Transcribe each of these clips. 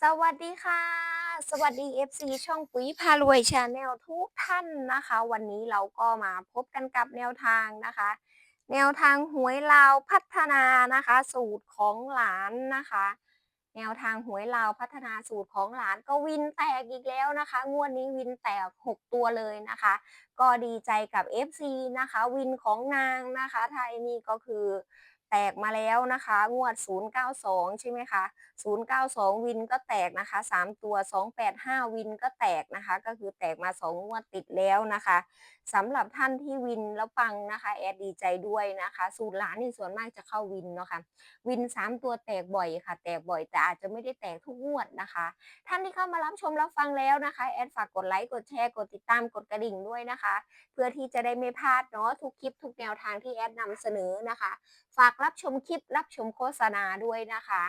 สวัสดีค่ะ สวัสดี FC ช่องปุ๋ยพารวยชาแนลทุกท่านนะคะ วันนี้เราก็มาพบกันกับแนวทางนะคะ แนวทางหวยลาวพัฒนานะคะ สูตรของหลานนะคะ แนวทางหวยลาวพัฒนาสูตรของหลานก็วินแตกอีกแล้วนะคะ งวดนี้วินแตก 6 ตัวเลยนะคะ ก็ดีใจกับ FC นะคะ วินของนางนะคะไทยนี่ก็คือ แตกมาแล้วนะคะ งวด 092 ใช่ไหมคะ 092 วินก็แตกนะคะ 3 ตัว 285 วินก็แตกนะคะ ก็คือแตกมา 2 งวดติดแล้วนะคะสำหรับท่านที่วินแล้วปังนะคะ แอดดีใจด้วยนะคะสูตรหลานนี่ส่วนมากจะเข้าวินเนาะคะ่ะวิน 3 ตัวแตกบ่อยค่ะ แตกบ่อยแต่อาจจะไม่ได้แตกทุกงวดนะคะ ท่านที่เข้ามารับชมรับฟังแล้วนะคะแอดฝากกดไลค์กดแชร์กดติดตามกดกระดิ่งด้วยนะคะ เพื่อที่จะได้ไม่พลาดเนาะทุกคลิปทุกแนวทางที่แอดนำเสนอนะคะ ฝากรับชมคลิปรับชมโฆษณาด้วยนะคะ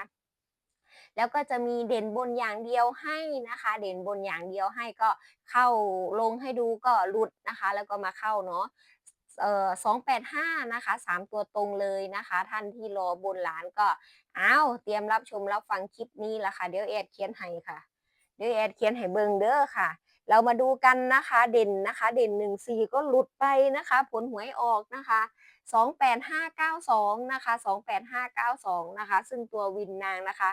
แล้วก็จะมีเด่นบนอย่างเดียวให้นะคะ เด่นบนอย่างเดียวให้ก็เข้าลงให้ดูก็หลุดนะคะ แล้วก็มาเข้าเนาะเอ่อสองแปดห้านะคะสามตัวตรงเลยนะคะ ท่านที่รอบนหลานก็อ้าวเตรียมรับชมรับฟังคลิปนี้ละค่ะ เดี๋ยวแอดเขียนให้ค่ะ เดี๋ยวแอดเขียนให้เบิงเด้อค่ะ เรามาดูกันนะคะ เด่นนะคะ เด่นหนึ่งสี่ก็หลุดไปนะคะ ผลหวยออกนะคะ 28592 นะคะ 28592 นะคะ ซึ่งตัววินนางนะคะ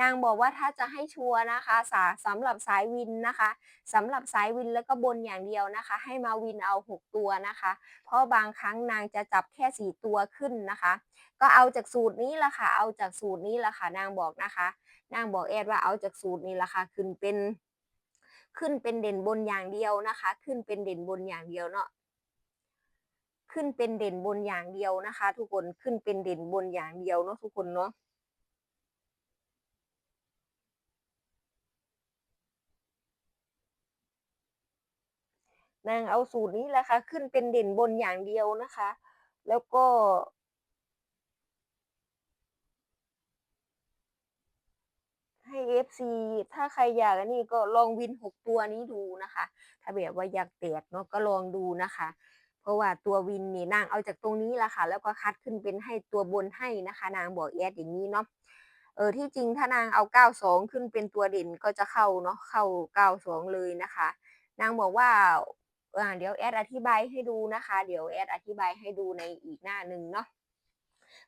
นางบอกว่าถ้าจะให้ชัวร์นะคะสาสำหรับสายวินนะคะสำหรับสายวินแล้วก็บนอย่างเดียวนะคะ ให้มาวินเอา 6 ตัวนะคะ เพราะบางครั้งนางจะจับแค่ 4 ตัวขึ้นนะคะ ก็เอาจากสูตรนี้ละค่ะ เอาจากสูตรนี้ละค่ะ นางบอกนะคะ นางบอกแอดว่าเอาจากสูตรนี้ละค่ะ ขึ้นเป็นขึ้นเป็นเด่นบนอย่างเดียวนะคะ ขึ้นเป็นเด่นบนอย่างเดียวเนาะ ขึ้นเป็นเด่นบนอย่างเดียวนะคะ ทุกคนขึ้นเป็นเด่นบนอย่างเดียวเนาะทุกคนเนาะนางเอาสูตรนี้แหละค่ะ ขึ้นเป็นเด่นบนอย่างเดียวนะคะ แล้วก็ ให้ FC ถ้าใครอยากนนี้ก็ลองวิน6ตัวนี้ดูนะคะ ถ้าแบบว่าอยากแตกเนาะก็ลองดูนะคะ เพราะว่าตัววินนี่นางเอาจากตรงนี้ละค่ะ แล้วก็คัดขึ้นเป็นให้ตัวบนให้นะคะ นางบอกแอดอย่างนี้เนาะเออที่จริงถ้านางเอา 92 ขึ้นเป็นตัวเด่นก็จะเข้าเนาะเข้า 92 เลยนะคะ นางบอกว่าอ่าเดี๋ยวแอดอธิบายให้ดูนะคะ เดี๋ยวแอดอธิบายให้ดูในอีกหน้าหนึ่งเนาะ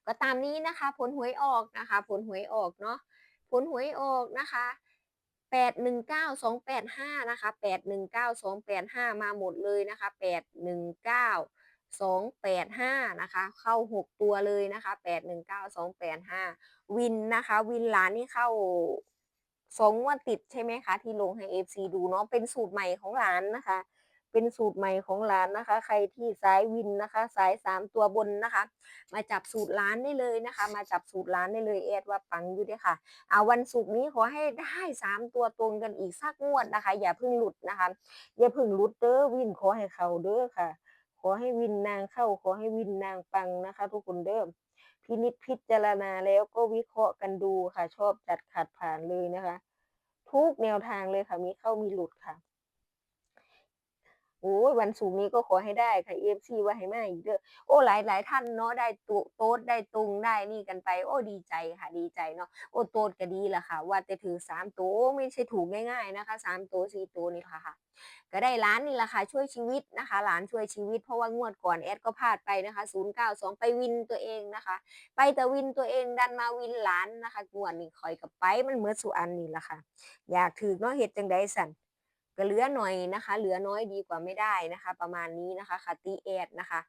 ก็ตามนี้นะคะ ผลหวยออกนะคะ ผลหวยออกเนาะผลหวยออกนะคะ แปดหนึ่งเก้าสองแปดห้านะคะแปดหนึ่งเก้าสองแปดห้ามาหมดเลยนะคะแปดหนึ่งเก้าสองแปดห้านะคะ เข้าหกตัวเลยนะคะแปดหนึ่งเก้าสองแปดห้าวินนะคะ วินหลานนี่เข้าสองวันติดใช่ไหมคะ ที่ลงให้เอฟซีดูเนาะเป็นสูตรใหม่ของหลานนะคะ เป็นสูตรใหม่ของหลานนะคะ ใครที่สายวินนะคะ สายสามตัวบนนะคะ มาจับสูตรร้านได้เลยนะคะ มาจับสูตรร้านได้เลยเอดว่าปังอยู่ด้วยค่ะเอาวันศุกร์นี้ขอให้ได้สามตัวตรงกันอีกสักงวดนะคะ อย่าเพิ่งหลุดนะคะ อย่าเพิ่งหลุดเด้อวินขอให้เขาเด้อค่ะ ขอให้วินนางเข้าขอให้วินนางปังนะคะ ทุกคนเด้อพินิจพิจารณาแล้วก็วิเคราะห์กันดูค่ะ ชอบจัดขัดผ่านเลยนะคะ ทุกแนวทางเลยค่ะมีเข้ามีหลุดค่ะ โอ้ยวันศุกร์นี้ก็ขอให้ได้ค่ะเอฟซีว่าให้มาอีกเด้อโอ้หลายหลายท่านเนาะได้ตุโต๊ดได้ตุงได้นี่กันไป โอ้ดีใจค่ะดีใจเนาะโอ้โต๊ดก็ดีละค่ะ ว่าแต่ถือสามตัวไม่ใช่ถูกง่ายๆนะคะสามตัวสี่ตัวนี่ค่ะค่ะก็ได้ร้านนี่แหละค่ะช่วยชีวิตนะคะหลานช่วยชีวิตเพราะว่างวดก่อนแอดก็พลาดไปนะคะ092ไปวินตัวเองนะคะ ไปแต่วินตัวเองดันมาวินหลานนะคะงวดนี้คอยกับไปมันเหมือนสุอันนี่แหละค่ะ อยากถือเนาะเฮ็ดจังไดสั่น ก็เหลือหน่อยนะคะ เหลือน้อยดีกว่าไม่ได้นะคะ ประมาณนี้นะคะคติเอดนะคะ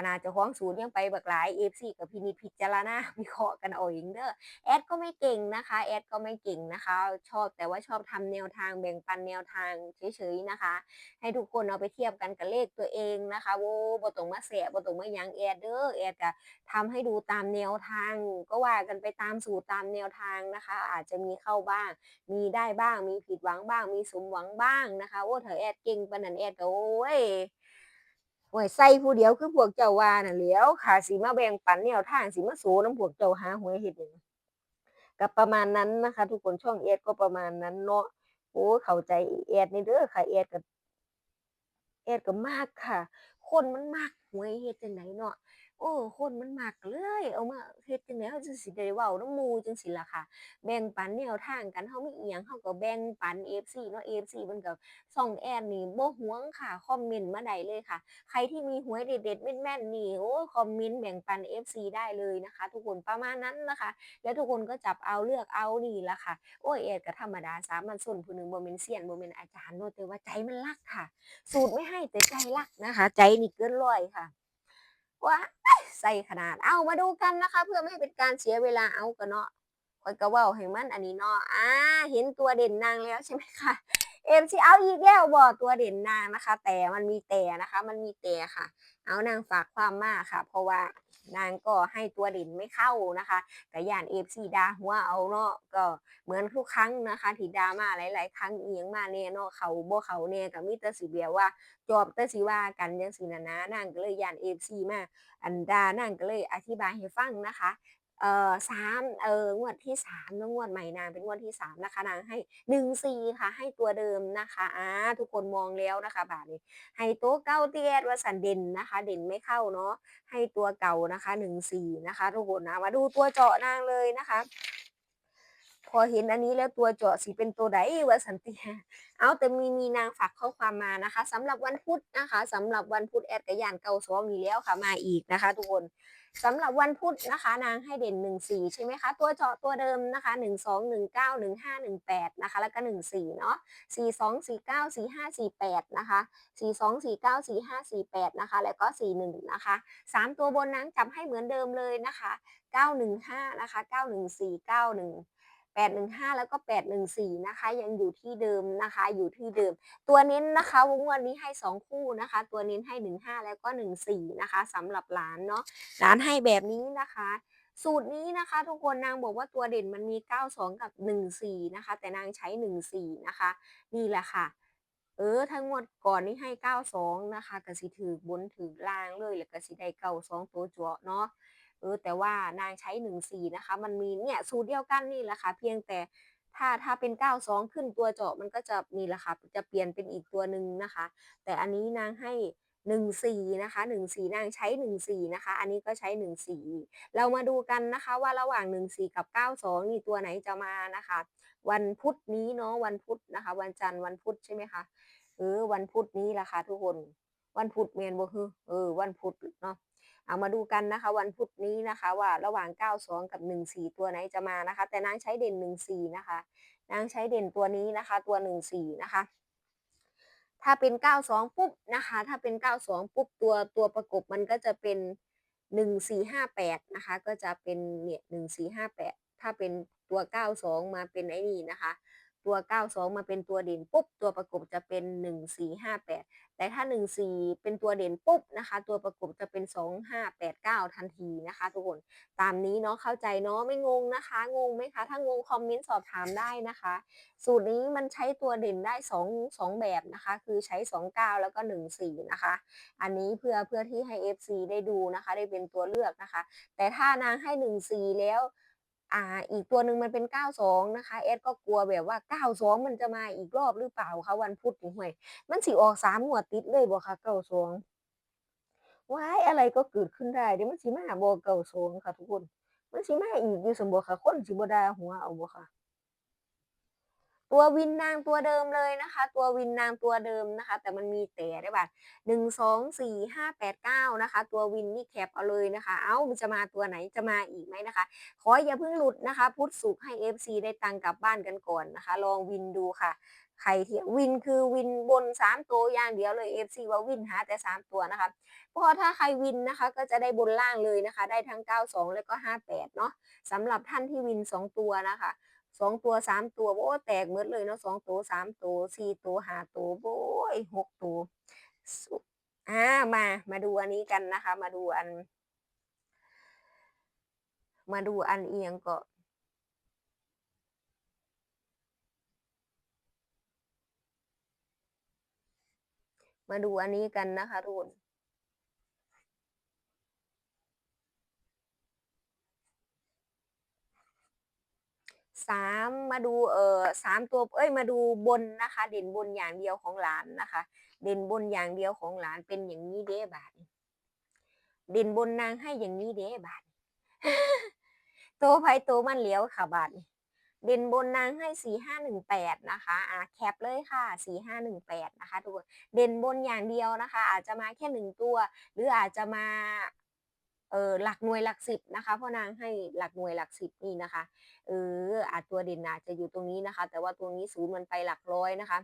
ขนาดเจะคล้าของศูนย์ยังไปบักหลายเอฟซีกับพินิจพิจารณาวิเคราะห์กันเอาเองเด้อแอดก็ไม่เก่งนะคะแอดก็ไม่เก่งนะคะ ชอบแต่ว่าชอบทำแนวทางแบ่งปันแนวทางเฉยๆนะคะ ให้ทุกคนเอาไปเทียบกันกับเลขตัวเองนะคะโว้บ่ตรงมาแสะบ่ตรงมายังแอดเด้อแอดก็ทำให้ดูตามแนวทาง ก็ว่ากันไปตามสูตรตามแนวทางนะคะ อาจจะมีเข้าบ้าง มีได้บ้างมีผิดหวังบ้าง มีสมหวังบ้างนะคะโอ้เธอแอดเก่งปนนันแอดก็โอ้ย หวยใส่ผู้เดียวคือพวกเจ้าว่าน่ะเหลียวค่ะสีมาแบ่งปันแนวทางสีมาโสน้ำพวกเจ้าหาหวยเห็ดหยังก็ประมาณนั้นนะคะ ทุกคนช่องเอดก็ประมาณนั้นเนาะโอ้เข้าใจเอดนี่เด้อค่ะเอดกับเอดก็มากค่ะ คนมันมากหวยเห็ดจังไหนเนาะ โอ้ คนมันมักเลย เอามาเฮ็ดจังใดเราจังสิได้เว้านำหมู่จังซี้ล่ะค่ะ แบ่งปันแนวทางกันเรามีอิหยังเราก็แบ่งปัน FC เนาะ FC เพิ่นก็ช่องแอดนี่บ่หวงค่ะ คอมเมนต์มาได้เลยค่ะ ใครที่มีหวยเด็ดๆแม่นๆนี่โอ้คอมเมนต์แบ่งปัน FC ได้เลยนะคะ ทุกคนประมาณนั้นนะคะ แล้วทุกคนก็จับเอาเลือกเอานี่ล่ะค่ะ โอ๊ยแอดก็ธรรมดาสามัญชนผู้หนึ่งบ่แม่นเซียนบ่แม่นอาจารย์เนาะแต่ว่าใจมันรักค่ะ สูตรไม่ให้แต่ใจรักนะคะ ใจนี่เกินร้อยค่ะ ว้าใส่ขนาด เอามาดูกันนะคะ เพื่อไม่ให้เป็นการเสียเวลาเอาก็เนาะคอยกระว่าให้มันอันนี้เนาะอ่าเห็นตัวเด่นนางแล้วใช่ไหมคะเอ็มซีเอาอีกแล้วบอกตัวเด่นนางนะคะ แต่มันมีแต่นะคะ มันมีแต่ค่ะ เอานางฝากความมากค่ะ เพราะว่า นางก็ให้ตัวดินไม่เข้านะคะแต่ย่านเอฟซีดาหัวเอาเนาะก็เหมือนทุกครั้งนะคะที่ดามาหลาย ๆ ครั้งเอียงมาเน่เนาะเขาบ่เขาเน่กับมิเตอร์สิเบียว่าจอบเตอร์สิว่ากันยังซี่น่ะนะนางก็เลยย่านเอฟซีมาอันดานางก็เลยอธิบายให้ฟังนะคะ เอ่อ3เอ่องวดที่3เนาะงวดใหม่นางเป็นงวดที่3นะคะนางให้14ค่ะ ให้ตัวเดิมนะคะอาทุกคนมองแล้วนะคะบาดนี้ให้ตัวเก่าที่แอดว่าสันเด่นนะคะ เด่นไม่เข้าเนาะให้ตัวเก่านะคะ14นะคะทุกคนนะมาดูตัวเจาะนางเลยนะคะ พอเห็นอันนี้แล้วตัวเจาะสิเป็นตัวใดว่าสันติเอาแต่มีมีนางฝากข้อความมานะคะสำหรับวันพุธนะคะสำหรับวันพุธแอดกระยานเก่าสองนี้แล้วค่ะมาอีกนะคะ ทุกคน สำหรับวันพุธนะคะ นางให้เด่นหนึ่งสี่ใช่ไหมคะ ตัวเจาะตัวเดิมนะคะหนึ่งสองหนึ่งเก้าหนึ่งห้าหนึ่งแปดนะคะ แล้วก็หนึ่งสี่เนาะสี่สองสี่เก้าสี่ห้าสี่แปดนะคะสี่สองสี่เก้าสี่ห้าสี่แปดนะคะ แล้วก็สี่หนึ่งนะคะสามตัวบนนั้นจับให้เหมือนเดิมเลยนะคะเก้าหนึ่งห้านะคะเก้าหนึ่งสี่เก้าหนึ่ง 815 แล้วก็ 814 นะคะ ยังอยู่ที่เดิมนะคะ อยู่ที่เดิม ตัวเน้นนะคะวงวันนี้ให้ 2 คู่นะคะ ตัวเน้นให้ 15 แล้วก็ 14 นะคะสำหรับร้านเนาะร้านให้แบบนี้นะคะสูตรนี้นะคะทุกคนนางบอกว่าตัวเด่นมันมี 92 กับ 14 นะคะ แต่นางใช้ 14 นะคะ นี่แหละค่ะ เออ ทั้งหมดก่อนนี้ให้ 92 นะคะกระสิถือบนถือล่างเลย แล้วก็สิได้เก้าสองตัวจั่วเนาะ เออแต่ว่านางใช้14นะคะ มันมีเนี่ยสูตรเดียวกันนี่แหละค่ะเพียงแต่ถ้าถ้าเป็น 92 ขึ้นตัวเจาะมันก็จะมีราคาจะเปลี่ยนเป็นอีกตัวหนึ่งนะคะ แต่อันนี้นางให้ 14 นะคะ 14 นางใช้ 14 นะคะ อันนี้ก็ใช้ 14 เรามาดูกันนะคะว่าระหว่าง 14 กับ 92 นี่ตัวไหนจะมานะคะ วันพุธนี้เนาะวันพุธนะคะ วันจันทร์วันพุธใช่ไหมคะเออวันพุธนี้ละค่ะทุกคน วันพุธเมนบ่คือเออวันพุธเนาะ เอามาดูกันนะคะ วันพุธนี้นะคะว่าระหว่าง 92 กับ 14 ตัวไหนจะมานะคะ แต่นางใช้เด่น 14 นะคะ นางใช้เด่นตัวนี้นะคะ ตัว 14 นะคะ ถ้าเป็น 92 ปุ๊บนะคะ ถ้าเป็น 92 ปุ๊บตัวตัวประกบมันก็จะเป็น 1458 นะคะ ก็จะเป็นเนี่ย1458 ถ้าเป็นตัว 92 มาเป็นไอ้นี่นะคะ ตัว 92 มาเป็นตัวเด่นปุ๊บ ตัวประกบจะเป็น 1458 แต่ถ้า 14 เป็นตัวเด่นปุ๊บนะคะ ตัวประกบจะเป็น 2589 ทันทีนะคะ ทุกคน ตามนี้เนาะเข้าใจเนาะไม่งงนะคะ งงไหมคะ ถ้างงคอมเมนต์สอบถามได้นะคะ สูตรนี้มันใช้ตัวเด่นได้ 2 2 แบบนะคะ คือใช้ 29 แล้วก็ 14 นะคะ อันนี้เพื่อเพื่อที่ให้ FC ได้ดูนะคะ ได้เป็นตัวเลือกนะคะ แต่ถ้านางให้ 14 แล้ว อ่า อีกตัวหนึ่งมันเป็น 92 นะคะเอสก็กลัวแบบว่า 92 มันจะมาอีกรอบหรือเปล่าคะวันพุธนี่ห่วยมันสิออกสามหัวติดเลยบ่คะ92ว้ายอะไรก็เกิดขึ้นได้เดี๋ยวมันสิมาบ่92ค่ะทุกคน มันสิมาอีกอยู่ซั่นบ่คะคนสิบดาหัวเอาบ่คะ ตัววินนางตัวเดิมเลยนะคะ ตัววินนางตัวเดิมนะคะ แต่มันมีแต่ได้บัดหนึ่งสองสี่ห้าแปดเก้านะคะ ตัววินนี่แคปเอาเลยนะคะ เอ้ามันจะมาตัวไหนจะมาอีกไหมนะคะ ขออย่าเพิ่งหลุดนะคะ พุทธสุกร์ให้ FC ได้ตังค์กลับบ้านกันก่อนนะคะ ลองวินดูค่ะใครที่วินคือวินบนสามตัวอย่างเดียวเลย FC ว่าวินหาแต่สามตัวนะคะเพราะถ้าใครวินนะคะก็จะได้บนล่างเลยนะคะ ได้ทั้ง 92 แล้วก็ 58 เนาะสำหรับท่านที่วิน 2 ตัวนะคะ สองตัวสามตัวโอ้แตกหมดเลยเนาะสองตัวสามตัวสี่ตัวห้าตัวโอ้ยหกตัวอ่ามามาดูอันนี้กันนะคะ มาดูอัน มาดูอันเอียงก็มาดูอันนี้กันนะคะทุกคน สามมาดูเอ่อสามตัวเอ้ยมาดูบนนะคะ เด่นบนอย่างเดียวของหลานนะคะ เด่นบนอย่างเดียวของหลานเป็นอย่างนี้เด้บาทเด่นบนนางให้อย่างนี้เด้บาทโตไผโตมันเลี้ยวค่ะบาทเด่นบนนางให้สี่ห้าหนึ่งแปดนะคะอ่าแคปเลยค่ะสี่ห้าหนึ่งแปดนะคะทุกคนเด่นบนอย่างเดียวนะคะ อาจจะมาแค่หนึ่งตัว หรืออาจจะมา เออหลักหน่วยหลักสิบนะคะพราะนางให้หลักหน่วยหลักสิบนี่นะคะเอออาจตัวเด่นอาจจะอยู่ตรงนี้นะคะ แต่ว่าตรงนี้ศูนย์มันไปหลักร้อยนะคะ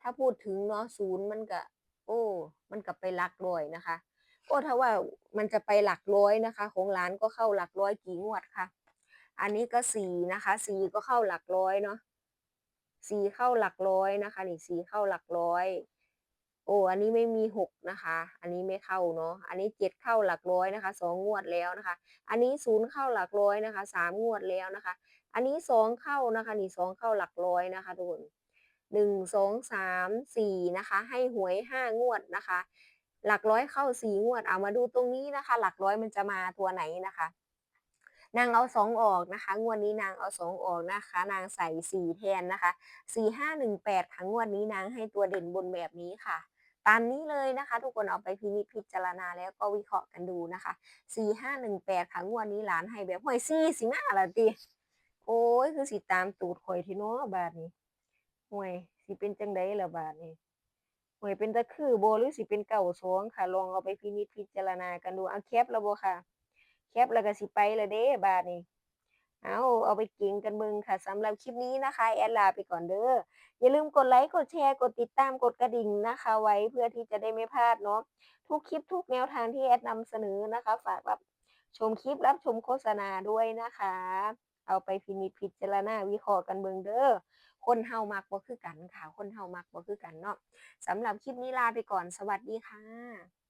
ถ้าพูดถึงเนาะศูนย์มันก็โอ้มันก็ไปหลักร้อยนะคะโอ้ถ้าว่ามันจะไปหลักร้อยนะคะ ของร้านก็เข้าหลักร้อยกี่งวดค่ะอันนี้ก็สี่นะคะสี่ก็เข้าหลักร้อยเนาะสี่เข้าหลักร้อยนะคะนี่สี่เข้าหลักร้อย โอ้อันนี้ไม่มีหกนะคะ อันนี้ไม่เข้าเนาะ อันนี้เจ็ดเข้าหลักร้อยนะคะสองงวดแล้วนะคะ อันนี้ศูนย์เข้าหลักร้อยนะคะสามงวดแล้วนะคะ อันนี้สองเข้านะคะนี่สองเข้าหลักร้อยนะคะทุกคนหนึ่งสองสามสี่นะคะ ให้หวยห้างวดนะคะ หลักร้อยเข้าสี่งวด เอามาดูตรงนี้นะคะ หลักร้อยมันจะมาตัวไหนนะคะนางเอาสองออกนะคะ งวดนี้นางเอาสองออกนะคะ นางใส่สี่แทนนะคะสี่ห้าหนึ่งแปดค่ะงวดนี้นางให้ตัวเด่นบนแบบนี้ค่ะ ตามนี้เลยนะคะ ทุกคนเอาไปพินิจพิจารณาแล้วก็วิเคราะห์กันดูนะคะสี่ห้าหนึ่งแปดค่ะงวดนี้หลานให้แบบห่วยซี่สิมาละติโอ้ยคือสิตามตูดข่อยที่นาะบาทนี้ห่วยสิเป็นจังไดละบาทนี้ห่วยเป็นตะคือโบหรือสิเป็นเก่าสองค่ะ ลองเอาไปพินิจพิจารณากันดูเอาแคปแล้วบ่ค่ะ แคปแล้วก็สิไปละเด้บาดนี้ เอาเอาไปเก่งกันเบิงค่ะสำหรับคลิปนี้นะคะแอดลาไปก่อนเด้ออย่าลืมกดไลค์กดแชร์กดติดตามกดกระดิ่งนะคะ ไว้เพื่อที่จะได้ไม่พลาดเนาะทุกคลิปทุกแนวทางที่แอดนำเสนอนะคะ ฝากรับชมคลิปรับชมโฆษณาด้วยนะคะ เอาไปพินิจพิจารณาวิเคราะห์กันเบิงเด้อคนเฮามักบ่คือกันค่ะ คนเฮามักบ่คือกันเนาะสำหรับคลิปนี้ลาไปก่อนสวัสดีค่ะ